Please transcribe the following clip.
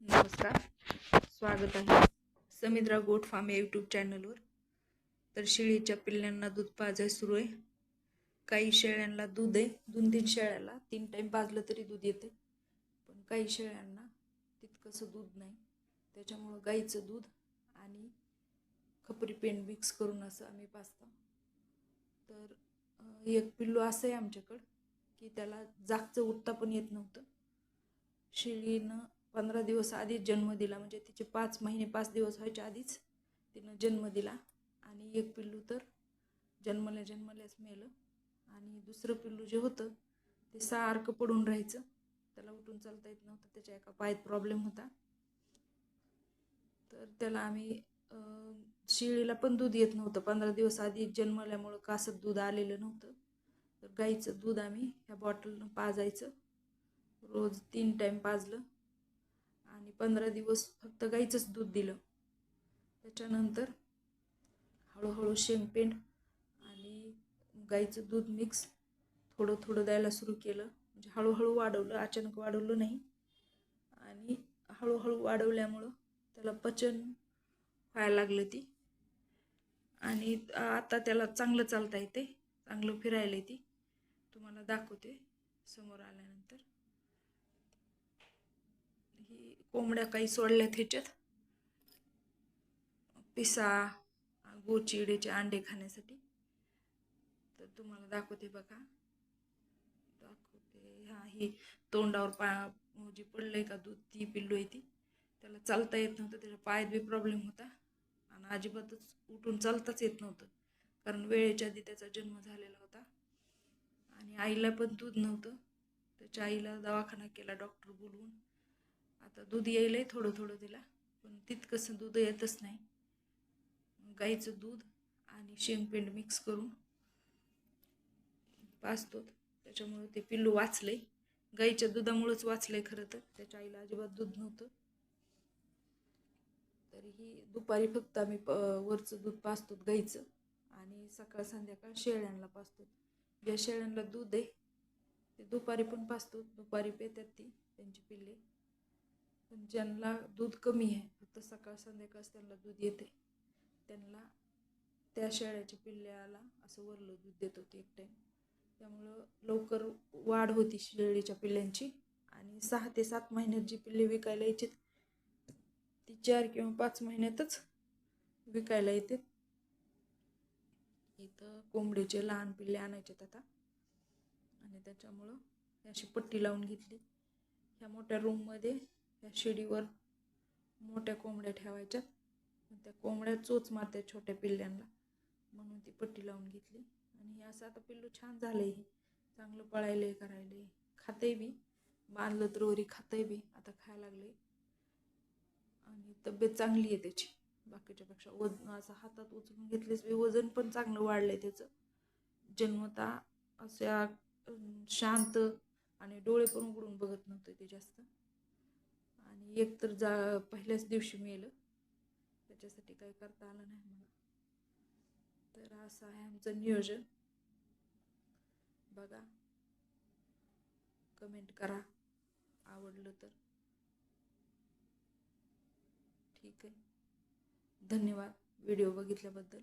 नमस्कार. स्वागत आहे समिद्रा गोट फार्म या यूट्यूब चॅनलवर तर शेळीच्या पिल्ल्यांना दूध पाजाय सुरू आहे. काही शेळ्यांना दूध आहे. दोन तीन शेळ्याला तीन टाईम पाजलं तरी दूध येते पण काही शेळ्यांना तितकंसं दूध नाही. त्याच्यामुळं गाईचं दूध आणि खपरी पेंट मिक्स करून असं आम्ही पाजतो. तर एक पिल्लू असं आहे आमच्याकडं की त्याला जागचं उठता पण येत नव्हतं. शेळीनं पंधरा दिवस आधीच जन्म दिला म्हणजे तिचे पाच महिने पाच दिवस व्हायच्या आधीच तिनं जन्म दिला. आणि एक पिल्लू तर जन्मल्या जन्मल्याच मेलं. आणि दुसरं पिल्लू जे होतं ते सारखं पडून राहायचं. त्याला उठून चालता येत नव्हतं त्याच्या एका पायात प्रॉब्लेम होता. तर त्याला आम्ही शेळीला पण दूध येत नव्हतं. पंधरा दिवस आधी जन्मल्यामुळं कासत दूध आलेलं नव्हतं. तर गाईचं दूध आम्ही ह्या बॉटलनं पाजायचं. रोज तीन टाईम पाजलं. आणि पंधरा दिवस फक्त गाईचंच दूध दिलं. त्याच्यानंतर हळूहळू शेंगपेंड आणि गाईचं दूध मिक्स थोडं थोडं द्यायला सुरू केलं. म्हणजे हळूहळू वाढवलं अचानक वाढवलं नाही. आणि हळूहळू वाढवल्यामुळं त्याला पचन व्हायला लागलं ती. आणि आता त्याला चांगलं चालता येते चांगलं फिरायला येते. तुम्हाला दाखवते समोर आल्यानंतर. कोंबड्या काही सोडल्यात ह्याच्यात. पिसा गोचिडेचे अंडे खाण्यासाठी. तर तुम्हाला दाखवते बघा. दाखवते. हा ही तोंडावर पा जी पडलंय का दूध? ती पिल्लू आहे ती. त्याला चालता येत नव्हतं. त्याच्या पायात बी प्रॉब्लेम होता. आणि अजिबातच उठून चालताच येत नव्हतं. कारण वेळेच्या आधी त्याचा जन्म झालेला होता. आणि आईला पण दूध नव्हतं. त्याच्या आईला दवाखाना केला डॉक्टर बोलवून. आता दूध यायलंय थोडं थोडं तिला पण तितकंसं दूध येतच नाही. गाईचं दूध आणि शेंगपेंड मिक्स करून पाचतो त्याच्यामुळे ते पिल्लू वाचलंय. गाईच्या दुधामुळेच वाचलंय खरं तर. त्याच्या आईला अजिबात दूध नव्हतं. तरीही दुपारी फक्त आम्ही प वरचं दूध पाजतो गाईचं. आणि सकाळ संध्याकाळ शेळ्यांना पाजतो ज्या शेळ्यांना दूध आहे ते दुपारी पण पाजतो दुपारी पेतात ती त्यांची पिल्ले. पण ज्यांना दूध कमी आहे फक्त सकाळ संध्याकाळच त्यांना दूध येते. त्यांना त्या शेळ्याच्या पिल्ल्याला असं वरलं दूध देत होते एक टाईम त्यामुळं लवकर वाढ होती शेळीच्या पिल्ल्यांची. आणि सहा ते सात महिन्यात जी पिल्ले विकायला यायची ती चार किंवा पाच महिन्यातच विकायला येते. इथं कोंबडीचे लहान पिल्ले आणायचे आता. आणि त्याच्यामुळं अशी पट्टी लावून घेतली. ह्या मोठ्या रूममध्ये त्या शिडीवर मोठ्या कोंबड्या ठेवायच्या. त्या कोंबड्या चोच मारत्या छोट्या पिल्ल्यांना. म्हणून ती पट्टी लावून घेतली. आणि हे असं आता पिल्लू छान झालंय. आहे चांगलं पळायलंय करायलंय. खाते बी. बांधलं तर वरी खाते बी. आता खायला लागले आणि तब्येत चांगली आहे त्याची. बाकीच्यापेक्षा वजन असं हातात उचलून घेतलेच बी वजन पण चांगलं वाढलंय त्याचं. जन्मता अशा शांत आणि डोळे पण उघडून बघत नव्हते ते जास्त. आणि एक तर जा पहिल्याच दिवशी मेलं. त्याच्यासाठी काही करता आलं नाही मला. तर असं आहे आमचं नियोजन. बघा. कमेंट करा. आवडलं तर. ठीक आहे. धन्यवाद. व्हिडिओ बघितल्याबद्दल.